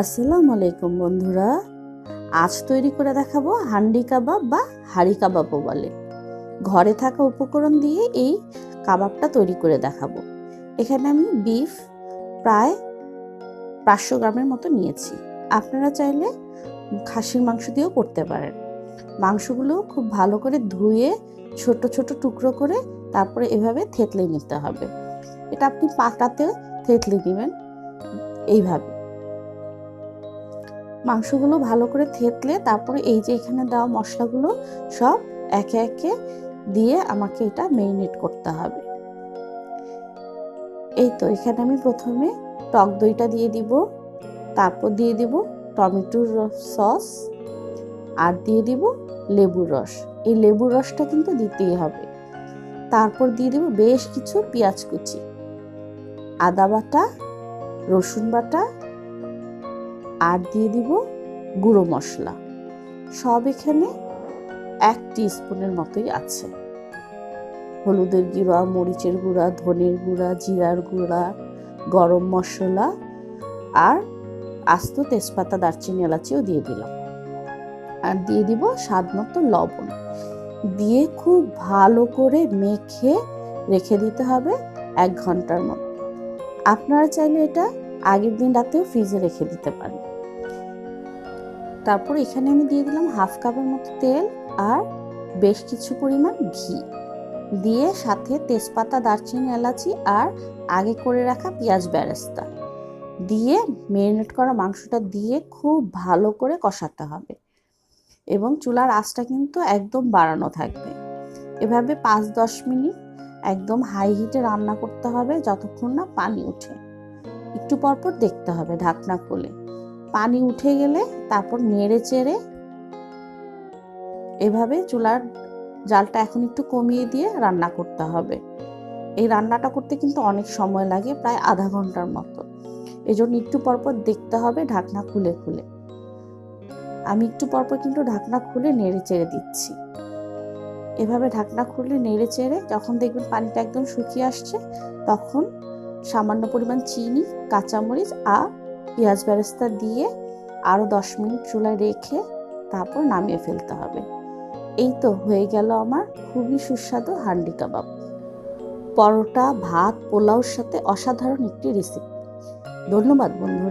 আসসালামু আলাইকুম বন্ধুরা। আজ তৈরি করে দেখাবো হান্ডি কাবাব বা হাড়ি কাবাবও বলে। ঘরে থাকা উপকরণ দিয়ে এই কাবাবটা তৈরি করে দেখাবো। এখানে আমি বিফ প্রায় পাঁচশো গ্রামের মতো নিয়েছি। আপনারা চাইলে খাসির মাংস দিয়েও করতে পারেন। মাংসগুলো খুব ভালো করে ধুয়ে ছোট ছোট টুকরো করে তারপরে এভাবে থেতলে নিতে হবে। এটা আপনি পাটাতে থেতলে নেবেন। এইভাবে। মাংসগুলো ভালো করে থেতলে তারপরে এই যে এখানে দেওয়া মশলাগুলো সব একে একে দিয়ে আমাকে এটা মেরিনেট করতে হবে। এই তো এখানে আমি প্রথমে টক দইটা দিয়ে দিব, তারপর দিয়ে দিব টমেটোর সস, আর দিয়ে দিব লেবুর রস। এই লেবুর রসটা কিন্তু দিতেই হবে। তারপর দিয়ে দিব বেশ কিছু পেঁয়াজ কুচি, আদা বাটা, রসুন বাটা আর দিয়ে দিব গুঁড়ো মশলা। সব এখানে এক স্পুনের মতোই আছে। হলুদের গুঁড়া, মরিচের গুঁড়া, ধনের গুঁড়া, জিরার গুঁড়া, গরম মশলা আর আস্ত তেজপাতা, দারচিনি, এলাচিও দিয়ে দিলাম। আর দিয়ে দিব স্বাদ মতো লবণ। দিয়ে খুব ভালো করে মেখে রেখে দিতে হবে এক ঘণ্টার মতো। আপনারা চাইলে এটা আগের দিন রাতেও ফ্রিজে রেখে দিতে পারেন। তারপর এখানে আমি দিয়ে দিলাম হাফ কাপের মতো তেল আর বেশ কিছু পরিমাণ ঘি। দিয়ে সাথে তেজপাতা, দারচিনি, এলাচি আর আগে করে রাখা পেঁয়াজ বেরেস্তা। দিয়ে মেরিনেট করা মাংসটা দিয়ে খুব ভালো করে কষাতে হবে এবং চুলার আঁচটা কিন্তু একদম বাড়ানো থাকবে। এভাবে পাঁচ দশ মিনিট একদম হাই হিটে রান্না করতে হবে যতক্ষণ না পানি ওঠে। একটু পরপর দেখতে হবে ঢাকনা খুলে। পানি উঠে গেলে তারপর নেড়ে চেড়ে এভাবে চুলার জালটা এখন একটু কমিয়ে দিয়ে রান্না করতে হবে। এই রান্নাটা করতে কিন্তু অনেক সময় লাগে, প্রায় আধা ঘণ্টার মতো। এই জন্য একটু পরপর দেখতে হবে ঢাকনা খুলে খুলে। আমি একটু পরপর কিন্তু ঢাকনা খুলে নেড়ে চেড়ে দিচ্ছি। এভাবে ঢাকনা খুলে নেড়ে চেড়ে যখন দেখবেন পানিটা একদম শুকিয়ে আসছে, তখন সামান্য পরিমাণ চিনি, কাঁচামরিচ আর পেঁয়াজ বেরেস্তা দিয়ে আরও দশ মিনিট চুলায় রেখে তারপর নামিয়ে ফেলতে হবে। এই তো হয়ে গেল আমার খুবই সুস্বাদু হান্ডি কাবাব। পরোটা, ভাত, পোলাওর সাথে অসাধারণ একটি রেসিপি ধন্যবাদ বন্ধুরা।